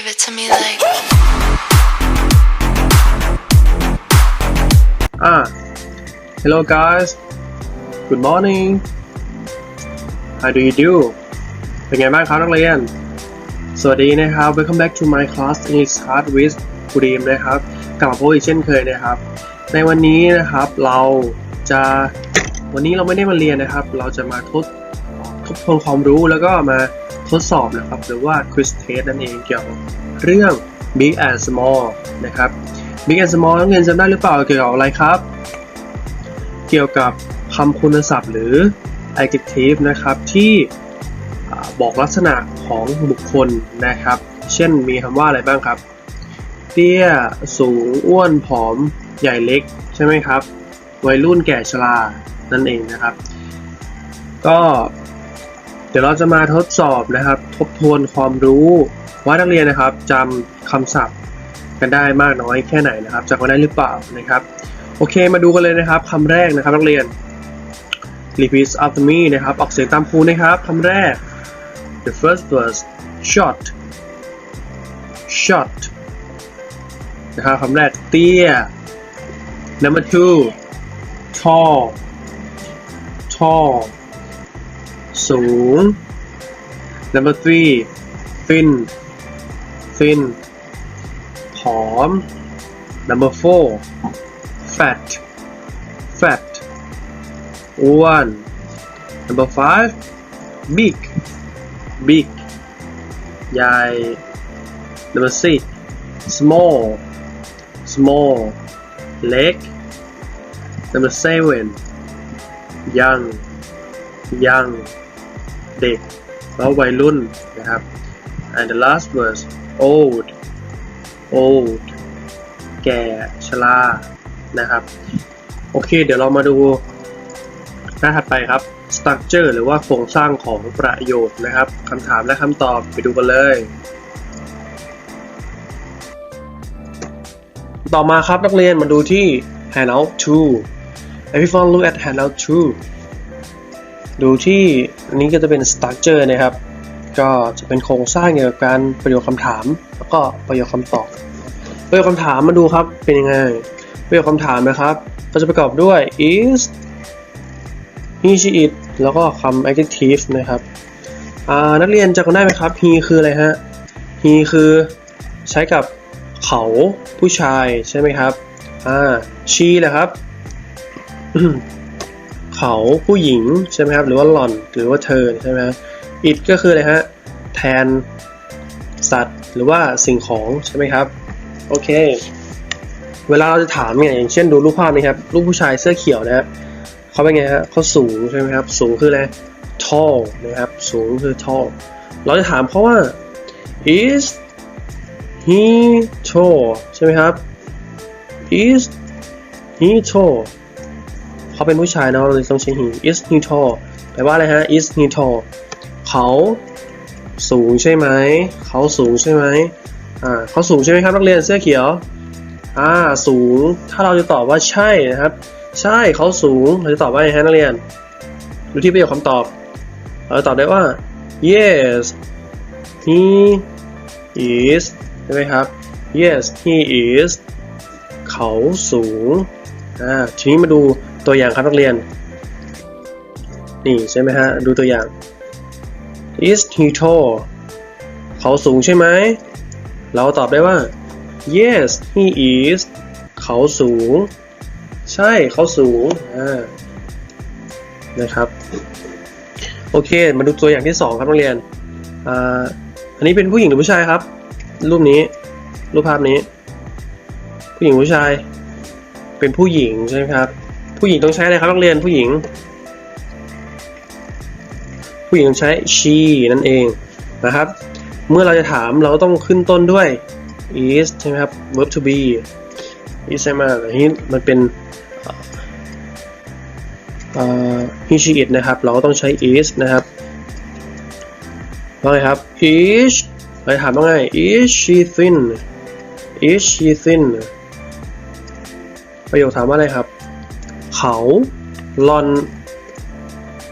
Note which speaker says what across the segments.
Speaker 1: Give it to me like.
Speaker 2: อ่า hello guys good morning how do you do เป็นไงบ้างครับนักเรียน สวัสดีนะครับ welcome back to my class English class with ครูดีมนะครับ กลับมาพบอีกเช่นเคยนะครับ ในวันนี้นะครับเราจะวันนี้เราไม่ได้มาเรียนนะครับ เราจะมาทดทบทวนความรู้แล้วก็มา ทดสอบนะครับ หรือว่า quiz test นั่นเองเกี่ยวกับเรื่อง big and small นะครับ big and small นักเรียนจำได้หรือเปล่าเกี่ยวกับอะไรครับ เกี่ยวกับคำคุณศัพท์หรือ adjective นะครับที่บอกลักษณะของบุคคลนะครับ เช่นมีคำว่าอะไรบ้างครับ เตี้ย สูง อ้วน ผอม ใหญ่เล็ก ใช่ไหมครับ วัยรุ่นแก่ชรา นั่นเองนะครับ ก็ เดี๋ยวเราจะมาทดสอบนะครับ ทบทวนความรู้ว่านักเรียนนะครับจำคำศัพท์กันได้มากน้อยแค่ไหนนะครับจำกันได้หรือเปล่านะครับโอเคมาดูกันเลยนะครับคำแรกนะครับนักเรียน repeat after me นะครับออกเสียงตามครูนะครับคำแรก the first word short short นะครับคำแรกเตี้ย number two tall tall สูง number three thin thin ผอม number four fat fat อ้วน number five big big ใหญ่ number six small small เล็ก number seven young young เด็กแล้ววัยรุ่นนะครับ and the last verse old old แก่ชรานะครับ โอเค เดี๋ยวเรามาดูหน้าถัดไปครับ structure หรือว่าโครงสร้างของประโยคนะครับคำถามและคำตอบไปดูกันเลย ต่อมาครับนักเรียนมาดูที่ handout 2 everyone look at handout 2 ดูที่อันนี้ก็จะเป็น structure นะครับ ก็จะเป็นโครงสร้างเกี่ยวกับการประโยคคำถาม แล้วก็ประโยคคำตอบ ประโยคคำถามมาดูครับเป็นยังไง ประโยคคำถามนะครับ ก็จะประกอบด้วย is he she it แล้วก็คำ adjective นะครับนักเรียนจะกันได้ไหมครับ he คืออะไรฮะ he คือใช้กับเขาผู้ชายใช่ไหมครับ อ่า she แหละครับ เขาผู้หญิงใช่ไหมครับหรือว่าหล่อนหรือว่าเธอใช่ไหมครับ it ก็คืออะไรฮะแทนสัตว์หรือว่าสิ่งของใช่ไหมครับโอเค เวลาเราจะถามเนี่ยอย่างเช่นดูรูปภาพนี้ครับรูปผู้ชายเสื้อเขียวนะฮะเขาเป็นไงฮะเขาสูงใช่ไหมครับสูงคืออะไร tall นะครับสูงคือ tall เราจะถามเขาว่า is he tall ใช่ไหมครับ is he tall เขาเป็นผู้ชายเนาะเราเลยต้องใช้ he is he tall แปลว่าอะไรฮะ is he tall เขาสูงใช่ไหม เขาสูงใช่ไหมอ่าเขาสูงใช่ไหมครับนักเรียนเสื้อเขียว อ่า สูง ถ้าเราจะตอบว่าใช่นะครับ ใช่เขาสูง เราจะตอบว่าไงฮะนักเรียน ดูที่ประโยคคำตอบ เราตอบได้ว่า yes he is ใช่ไหมครับ yes he is เขาสูง อ่า ทีนี้มาดู ตัวอย่างครับนักเรียน นี่ใช่ไหมฮะ ดูตัวอย่าง is he tall เขาสูงใช่ไหม เราตอบได้ว่า yes he is เขาสูง ใช่เขาสูงนะครับ โอเค มาดูตัวอย่างที่สองครับนักเรียนอ่าอันนี้เป็นผู้หญิงหรือผู้ชายครับ รูปนี้ รูปภาพนี้ ผู้หญิงผู้ชาย เป็นผู้หญิงใช่ไหมครับ ผู้หญิงต้องใช้อะไรครับนักเรียนผู้หญิง ผู้หญิงต้องใช้ she นั่นเองนะครับ เมื่อเราจะถามเราต้องขึ้นต้นด้วย is ใช่ไหมครับ verb to be is ใช่ไหมอันนี้มันเป็น he she it นะครับ เราก็ต้องใช้ is นะครับว่าไงครับ is เราถามว่าไง is she thin is she thin ประโยคถามว่าอะไรครับ เขาหลอน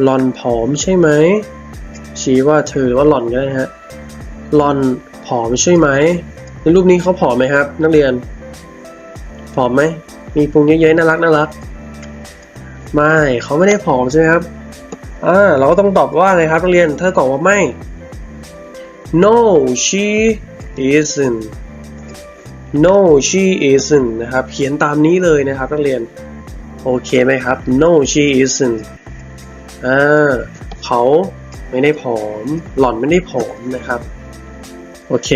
Speaker 2: หลอนผอมใช่ไหม ชี้ว่าเธอหรือว่าหล่อนก็ได้ฮะหลอนผผอมใช่ไหม ในรูปนี้เขาผอมไหมครับ นักเรียน ผอมไหม มีพุงเยอะๆน่ารักน่ารัก ไม่เขาไม่ได้ผอมใช่ไหมครับ อ่าเราก็ต้องตอบว่าอะไรครับนักเรียน ถ้าตอบว่าไม่ no she isn't no she isn't นะครับ เขียนตามนี้เลยนะครับนักเรียน โอเคไหมครับ no she isn't อ่าเขาไม่ได้ผอม หล่อนไม่ได้ผอมนะครับ โอเค